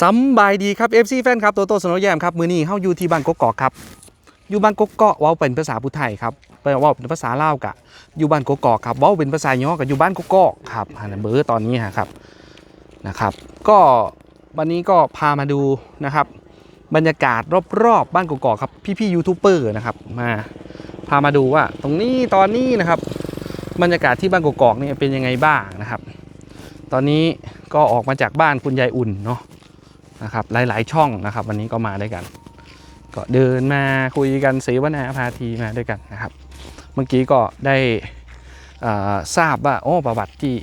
สำบายดีครับ FC แฟนครับโตโตสนแยมครับมือนี้เฮาอยู่ที่บ้านกกอกครับอยู่บ้านกกอกว้าเป็นภาษาพุทธไทยครับแปลว่าเป็นภาษาลาวกะอยู่บ้านกกอกครับว้าเป็นภาษาย่อกับอยู่บ้านกกอกครับอันเบอร์ตอนนี้ฮะครับนะครับ ก็วันนี้ก็พามาดูนะครับบรรยากาศรอบๆบ้านกกอกครับพี่ๆยูทูบเบอร์นะครับมาพามาดูว่าตรงนี้ตอนนี้นะครับ บรรยากาศที่บ้านกกอกเนี่ยเป็นยังไงบ้างนะครับ ตอนนี้ก็ออกมาจากบ้านคุณยายอุ่นเนาะ นะครับหลาย ๆ ช่องนะครับวันนี้ก็มาด้วยกัน ก็เดินมาคุยกันเสวนาพาทีมาด้วยกันนะครับ เมื่อกี้ก็ได้ทราบว่าโอ้ประวัติที่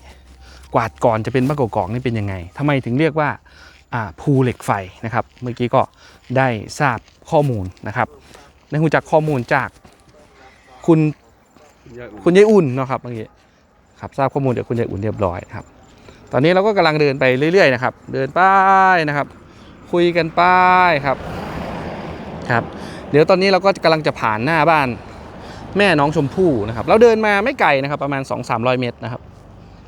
กวาดก่อนจะเป็นบ้านกกอกนี่เป็นยังไงทำไมถึงเรียกว่าภูเหล็กไฟนะครับ เมื่อกี้ก็ได้ทราบข้อมูลนะครับได้รู้จักข้อมูลจากคุณคุณยายอุ่นเนาะครับเมื่อกี้ครับทราบข้อมูลจากคุณยายอุ่นเรียบร้อยครับ ตอนนี้เราก็กำลังเดินไปเรื่อยๆนะครับ เดินไปนะครับ คุยกันไปครับครับ เดี๋ยวตอนนี้เราก็กำลังจะผ่านหน้าบ้าน แม่น้องชมพู่นะครับ เราเดินมาไม่ไกลนะครับ ประมาณ 2-300 เมตรนะครับ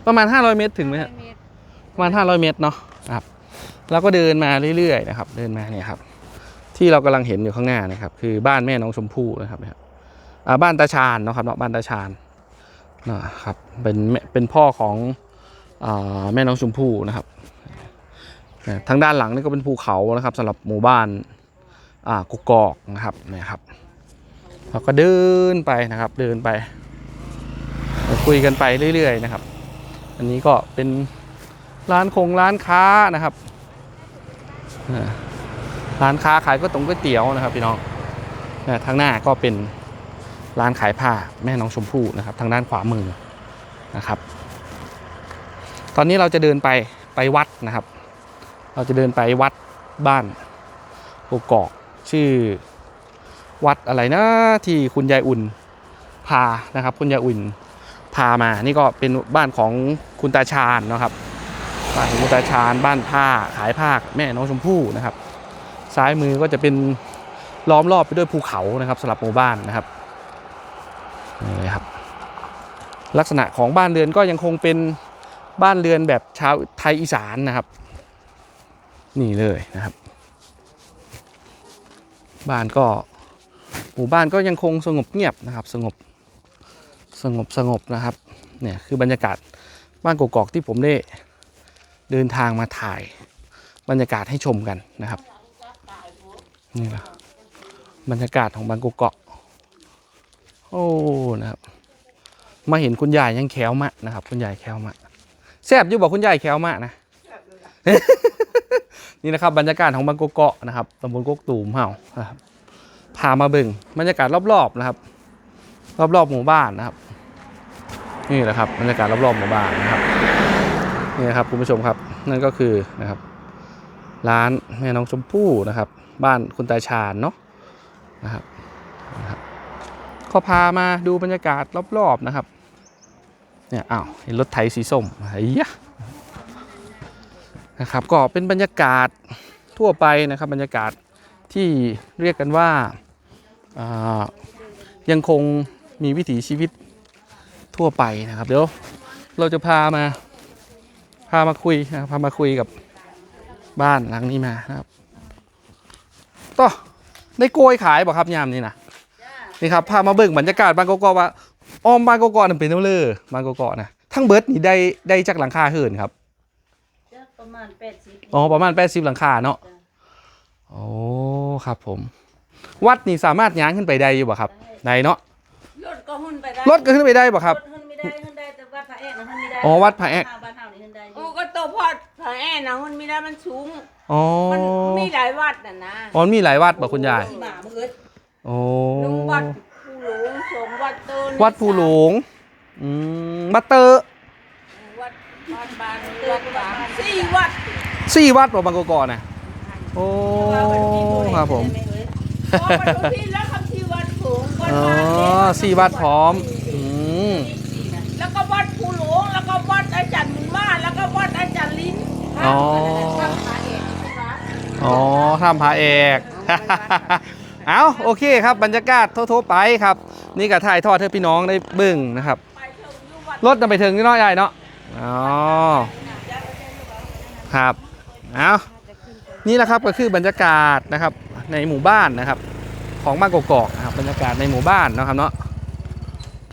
ประมาณ 500 เมตรถึงไหมฮะประมาณ 500 เมตรเนาะครับเราก็เดินมาเรื่อยๆนะครับ เดินมาเนี่ยครับ ที่เรากำลังเห็นอยู่ข้างหน้านะครับ คือบ้านแม่น้องชมพู่นะครับเนี่ยอ่าบ้านตาชาญเนาะครับเนาะบ้านตาชาญนะครับเป็นแม่เป็นพ่อของอาแม่น้องชมพู่นะครับอ่า ทางด้านหลังนี่ก็เป็นภูเขานะครับสำหรับหมู่บ้านอ่ากกอกนะครับนี่ครับเราก็เดินไปนะครับ เดินไปคุยกันไปเรื่อยๆนะครับ อันนี้ก็เป็นร้านคงร้านค้านะครับร้านค้าขายก็ตรงก๋วยเตี๋ยวนะครับพี่น้องทางหน้าก็เป็นร้านขายผ้าแม่น้องชมพู่นะครับ ทางด้านขวามือนะครับ ตอนนี้เราจะเดินไปไปวัดนะครับ เราจะเดินไปวัดบ้านกกอกชื่อวัดอะไรนะที่คุณยายอุ่นพานะครับ คุณยายอุ่นพามา นี่ก็เป็นบ้านของคุณตาชาญนะครับบ้านของคุณตาชาญบ้านผ้าขายผ้าแม่น้องชมพู่นะครับ ซ้ายมือก็จะเป็นล้อมรอบไปด้วยภูเขานะครับสลับหมู่บ้านนะครับนี่ครับ ลักษณะของบ้านเรือนก็ยังคงเป็นบ้านเรือนแบบชาวไทยอีสานนะครับ นี่เลยนะครับ บ้านก็หมู่บ้านก็ยังคงสงบเงียบนะครับ สงบสงบสงบนะครับเนี่ยคือบรรยากาศบ้านกกอกที่ผมได้เดินทางมาถ่ายบรรยากาศให้ชมกันนะครับนี่แหละบรรยากาศของบ้านกกอกโอ้นะครับ มาเห็นคุณยายยังแควมะนะครับ คุณยายแควมะแซบอยู่บอกคุณยายแควมะนะ นี่นะครับบรรยากาศของบางกกเกาะนะครับตำบลกกตูมเฮานะครับพามาเบิ่งบรรยากาศรอบๆนะครับ รอบๆหมู่บ้านนะครับ นี่แหละครับบรรยากาศรอบๆหมู่บ้านนะครับนี่นะครับคุณผู้ชมครับ นั่นก็คือนะครับ ร้านแม่น้องชมพู่นะครับ บ้านคุณตาชาญเนาะนะครับก็พามาดูบรรยากาศรอบๆนะครับเนี่ยอ้าวเห็นรถไถสีส้มไอ้ยะ นะครับ ก็เป็นบรรยากาศทั่วไปนะครับ บรรยากาศที่เรียกกันว่าายังคงมีวิถีชีวิตทั่วไปนะครับ เดี๋ยวเราจะพามาพามาคุยนะพามาคุยกับบ้านหลังนี้มาครับต่อได้โกยขายบ่ครับยามนี้นะนี่ครับพามาเบิ่งบรรยากาศบ้านกอกว่าอ้อมบ้านกอกนั่นเป็นเท่าเลยบ้านกอกนะทั้งเบิร์ดนี่ได้ได้จากหลังคาเหินครับ ประมาณแปดสิบอ๋อประมาณ80หลังคาเนาะโอ้ครับผม วัดนี่สามารถย้างขึ้นไปได้อยู่บ่ครับได้เนาะรถก็หุ่นไปได้รถก็ขึ้นไปได้บ่ครับถหุ่นไม่ได้หุ่นได้แต่วัดพระแอกนะหุ่นไม่ได้อ๋อวัดพระแอกบ้านเฮานี่หุ่นได้อโอ้ยู่ก็โตพอดผาแอนนะมันไม่ได้มันสูงอ๋อมันมีหลายวัดน่ะนะอ๋อมีหลายวัดบ่คุณยายหมามืดโอ้ลุงวัดผู้หลวงสมวัดเตอร์วัดภูหลวงอืมบัตเตอร์ วัดวัดบานวัดบานสี่วัดสี่วัดบ่บางกอกๆนะโอ้ครับผมพอไปดูที่แล้วคำที่วัดสูงวัดอ๋อบานสี่วัดพร้อมอืมแล้วก็วัดผู้หลวงแล้วก็วัดอาจารย์บุญมาแล้วก็วัดอาจารย์ลิ้นอ๋อวัดพระเอกใช่ไหมอ๋อทำพระเอก เอาโอเคครับบรรยากาศทั่วๆไปครับ นี่ก็ถ่ายทอดให้พี่น้องได้เบิ่งนะครับไปเชิญอยู่วัดรถจะไปถึงนี่เนาะยายเนาะ อ๋อครับเอานี่แหละครับก็คือบรรยากาศนะครับในหมู่บ้านนะครับ ของบ้านกอกๆนะครับบรรยากาศในหมู่บ้านนะครับเนาะ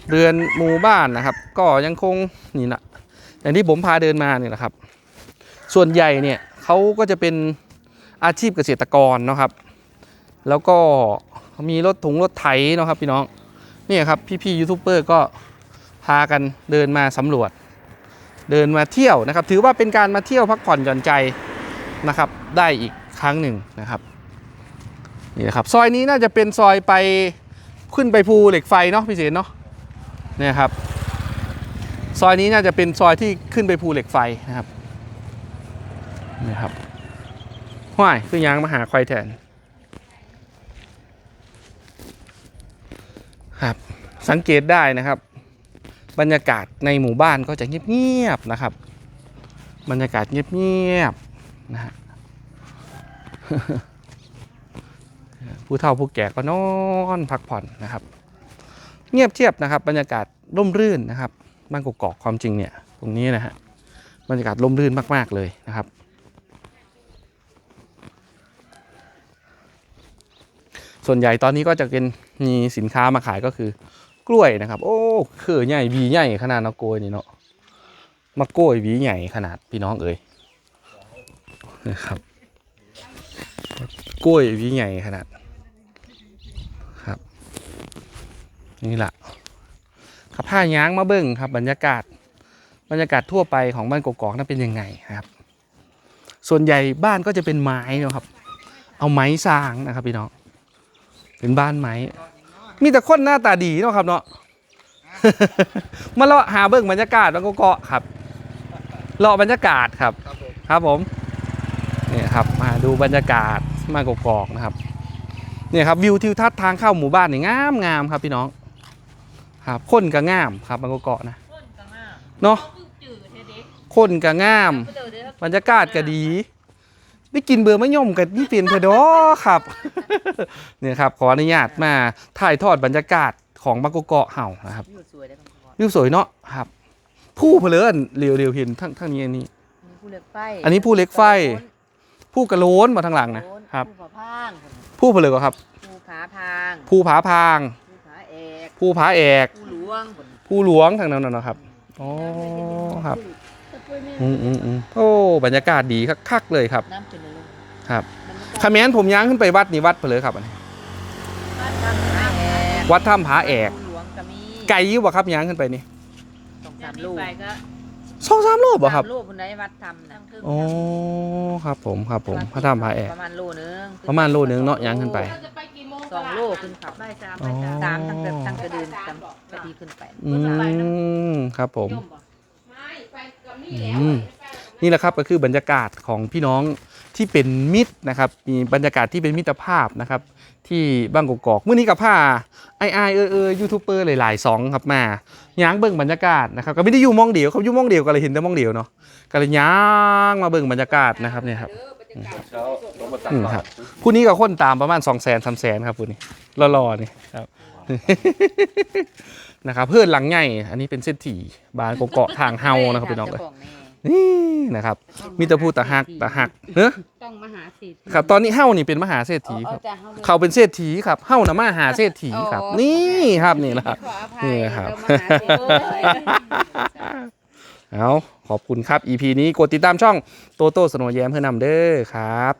เรือนหมู่บ้านนะครับ ก็ยังคงนี่นะอย่างที่ผมพาเดินมาเนี่ยนะครับ ส่วนใหญ่เนี่ยเขาก็จะเป็นอาชีพเกษตรกรนะครับ แล้วก็มีรถถุงรถไถนะครับพี่น้องนี่ครับพี่ๆยูทูบเบอร์ก็พากันเดินมาสำรวจ เดินมาเที่ยวนะครับ ถือว่าเป็นการมาเที่ยวพักผ่อนหย่อนใจนะครับ ได้อีกครั้งหนึ่งนะครับนี่นะครับซอยนี้น่าจะเป็นซอยไปขึ้นไปภูเหล็กไฟเนาะพี่เสนเนาะเนี่ยครับ ซอยนี้น่าจะเป็นซอยที่ขึ้นไปภูเหล็กไฟนะครับนี่ครับห้วยคือยางมาหาควายแทนครับสังเกตได้นะครับ บรรยากาศในหมู่บ้านก็จะเงียบๆนะครับ บรรยากาศเงียบๆนะฮะผู้เฒ่าผู้แก่ก็นอนพักผ่อนนะครับ เงียบเทียบนะครับ บรรยากาศร่มรื่นนะครับบ้านกกอกความจริงเนี่ย ตรงนี้นะฮะบรรยากาศร่มรื่นมาก ๆเลยนะครับ ส่วนใหญ่ตอนนี้ก็จะเป็นมีสินค้ามาขายก็คือ กล้วยนะครับ โอ้คือใหญ่วีใหญ่ขนาดนาะโกยนี่เนาะมะกล้วยวีใหญ่ขนาดพี่น้องเอ๋ยนะครับกล้วยวีใหญ่ขนาดครับ นี่แหละขับผ้าย้างมาเบิ้งครับ บรรยากาศ บรรยากาศทั่วไปของบ้านกกอกนั้นเป็นยังไงครับ ส่วนใหญ่บ้านก็จะเป็นไม้นะครับ เอาไม้สร้างนะครับพี่น้องเป็นบ้านไม้ มีแต่คนหน้าตาดีเนาะครับเนาะ มาเลาะหาเบิ่งบรรยากาศบางกอกๆครับเลาะบรรยากาศครับ ครับผมเนี่ยครับมาดูบรรยากาศมากกอกๆนะครับเนี่ยครับวิวทิวทัศน์ทางเข้าหมู่บ้านนี่งามงามครับพี่น้อง ครับคนก็งามครับบางกอกๆนะเนาะคนก็งาม บรรยากาศก็ดี ได้กินเบอร์มะยมกันนี่เปลี่ยนเพอดอครับ เนี่ยครับ ขออนุญาตมาถ่ายทอดบรรยากาศของบางกอกเกาะเห่านะครับอยู่สวยได้ทั้งหมดวิวสวยเนาะครับ ผู้เพลินเรียวเรียวๆเห็นทั้งทั้งนี้อันนี้ มีผู้เหล็กไฟอันนี้ผู้เหล็กไฟ ผู้กระโลนมาทางหลังนะครับ ผู้ผาพางผู้เพลินก็ครับ ผู้ผาพางผู้ผาพาง ผู้ผาเอกผู้ผาแอก ผู้หลวงผู้หลวงทางนั้นนะเนาะครับ อ๋อครับ อืมอืมอืมโอ้บรรยากาศดีคักๆเลยครับ น้ำจนเลยลงครับคาแมนผมย้างขึ้นไปวัดนี่วัดเพลินครับอันนี้บ้านทำผาแอกวัดถ้ำผาแอกผู้หลวงก็มีไกลอยิ่บ่ครับย้างขึ้นไปนี่สองสามลูกสองสามโลบ่ครับสามลูกคนใดวัดทำนะอ๋อครับผมครับผมพระถ้ำผาแอก ประมาณโลนึงประมาณโลนึงเนาะย้างขึ้นไปสองโลขึ้นเขาใบสามอ๋ใบอสามตามตั้งแต่ตั้งแต่เดินตามกะทีขึ้นไป อืมครับผมอืม นี่แหละครับก็คือบรรยากาศของพี่น้องที่เป็นมิตรนะครับ มีบรรยากาศที่เป็นมิตรภาพนะครับ ที่บ้านกอกๆเมื่อนี้กับผ้าไอไอเออเออยูทูบเบอร์หลายๆสองครับมาย้างเบิ่งบรรยากาศนะครับก็ไม่ได้อยู่มองเดียวเขาอยู่มองเดียวก็เลยเห็นแต่มองเดียวเนาะก็เลยย้างมาเบิ่งบรรยากาศนะครับเนี่ยครับอืมครับผู้นี้ก็คนตามประมาณ2 0 0 0 0 0 3 0 0 0 0ครับผู้นี้รอๆนี่ครับ นะครับเพื่อนหลังใหญ่อันนี้เป็นเส้นถี่บานเกาะๆทางเฮานะครับพี่น้องเอ้ยจ้าขแน่นี่นะครับ มีแต่พูดตะหักตะหักเนอะต้องมาหาสิทธิ์ครับ ตอนนี้เฮ้านี่เป็นมหาเศรษฐีครับเอาจ้ะเอาเลยเขาเป็นเศรษฐีครับเฮ้านะมหาเศรษฐีครับโอ้นี่ครับนี่แหละครับขออภัยนี่ครับเรามาหาสิทธิ์เลยเอาขอบคุณครับ EP นี้กดติดตามช่องโตโต้สโนว์แยมเพื่อนำเด้อครับ